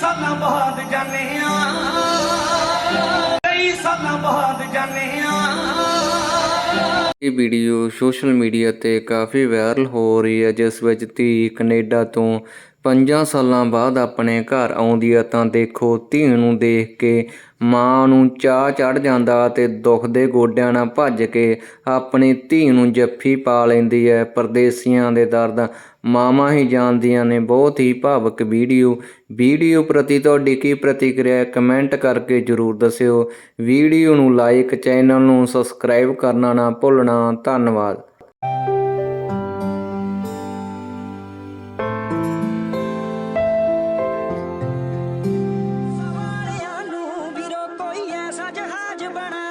ਸਾਲਾਂ ਬਾਅਦ ਜਾਣੇ ਆ। ਕਈ ਸਾਲਾਂ ਬਾਅਦ ਜਾਣੇ ਆ। ਇਹ ਵੀਡੀਓ ਸੋਸ਼ਲ ਮੀਡੀਆ ਤੇ ਕਾਫੀ ਵਾਇਰਲ ਹੋ ਰਹੀ ਹੈ, ਜਿਸ ਵਿੱਚ ਧੀ ਕੈਨੇਡਾ ਤੋਂ ਪੰਜਾਂ ਸਾਲਾਂ ਬਾਅਦ ਆਪਣੇ ਘਰ ਆਉਂਦੀ ਹੈ ਤਾਂ ਦੇਖੋ ਧੀ ਨੂੰ ਦੇਖ ਕੇ, ਮਾਂ ਨੂੰ ਚਾਹ ਚੜ ਜਾਂਦਾ ਅਤੇ ਦੁੱਖ ਦੇ ਗੋਡਿਆਂ ਨਾਲ ਭੱਜ ਕੇ ਆਪਣੀ ਧੀ ਨੂੰ ਜੱਫੀ ਪਾ ਲੈਂਦੀ ਹੈ। ਪਰਦੇਸੀਆਂ ਦੇ ਦਰਦ ਮਾਵਾਂ ਹੀ ਜਾਣਦੀਆਂ ਨੇ। ਬਹੁਤ ਹੀ ਭਾਵਕ ਵੀਡੀਓ। ਵੀਡੀਓ ਪ੍ਰਤੀ ਤੁਹਾਡੀ ਕੀ ਪ੍ਰਤੀਕਿਰਿਆ ਕਮੈਂਟ ਕਰਕੇ ਜਰੂਰ ਦੱਸਿਓ। ਵੀਡੀਓ ਨੂੰ ਲਾਈਕ, ਚੈਨਲ ਨੂੰ ਸਬਸਕ੍ਰਾਈਬ ਕਰਨਾ ਨਾ ਭੁੱਲਣਾ। ਧੰਨਵਾਦ। आज बना